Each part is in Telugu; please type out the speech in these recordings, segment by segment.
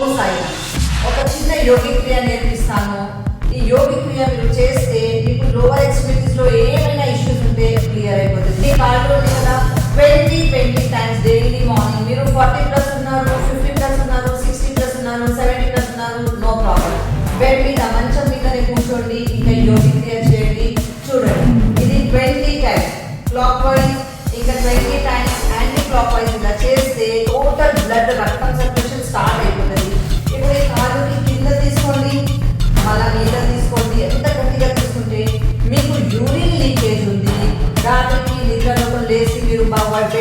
గురు ఒక చిన్న యోగి క్రియ నేర్పిస్తాను. ఈ యోగి క్రియ మీరు చేస్తే మీకు లోవర్ ఎక్స్ట్రిమిటీస్లో ఏమైనా ఇష్యూస్ ఉంటే క్లియర్ అయిపోతుంది. మీ కాళ్ళు కదా? Twenty twenty times daily morning మీరు ఫార్టీ ప్లస్ ఉన్నారు ఫిఫ్టీ ప్లస్ ఉన్నారు సిక్స్టీ ప్లస్ ఉన్నారు సెవెంటీ ప్లస్ ఉన్నారు నో ప్రాబ్లం బెడ్ మీద మంచం మీదనే కూర్చోండి. ఇంకా యోగి క్రియ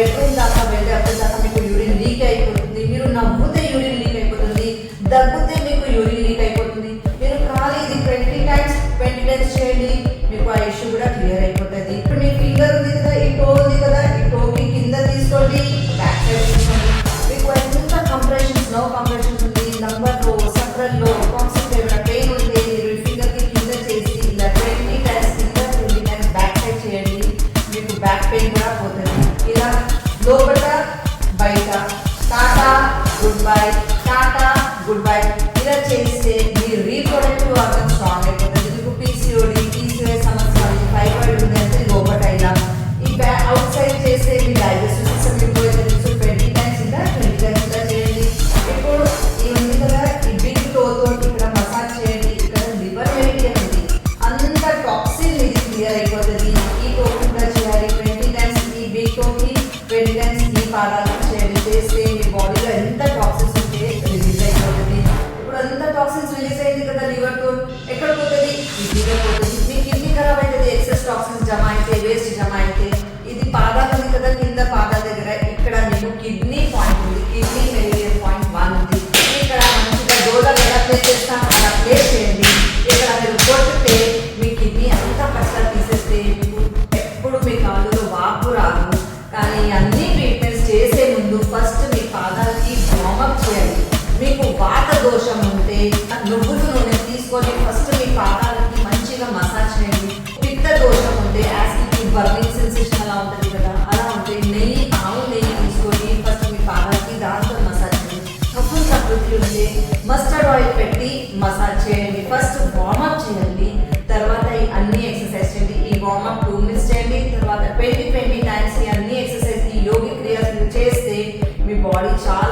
బెడ్రూమ్ దాకా వెళ్ళి అప్పుడు దాకా మీకు యూరిన్ లీక్ అయిపోతుంది. మీరు నవ్వుతే యూరిన్ లీక్ అయిపోతుంది. దగ్గుతే మీకు యూరిన్ లీక్ అయిపోతుంది. మీరు ఖాళీ ఇది ట్వంటీ టైమ్స్ ట్వంటీ టైమ్స్ చేయండి. మీకు ఆ ఇష్యూ కూడా క్లియర్ అయిపోతుంది. లోపల బయట tata goodbye tata goodbye పాదాలు చేయండి నీకు వాత దోషం ఉంటే నువ్వులు నూనె తీసుకొని ఫస్ట్ మీ పాదాలకి మంచిగా మసాజ్ చేయండి. పిత్త దోషం ఉంటే యాసిడ్ బర్నింగ్ సెన్సేషన్ అలా ఉంటుంది కదా అలా ఉంటే నెయ్యి ఆవు నెయ్యి తీసుకొని ఫస్ట్ మీ పాదాలకి దాంతో మసాజ్ చేయండి. కప్పులు సంతృప్తి ఉంటే మస్టర్డ్ ఆయిల్ పెట్టి మసాజ్ చేయండి. ఫస్ట్ వార్మప్ చేయండి. తర్వాత ఈ అన్ని ఎక్సర్సైజ్ చేయండి. ఈ వార్మప్ టూ మినిట్స్ చేయండి. తర్వాత ట్వంటీ ట్వంటీ టైమ్స్ ఈ అన్ని ఎక్సర్సైజ్ ఈ యోగి క్రియలు చేస్తే మీ బాడీ చాలా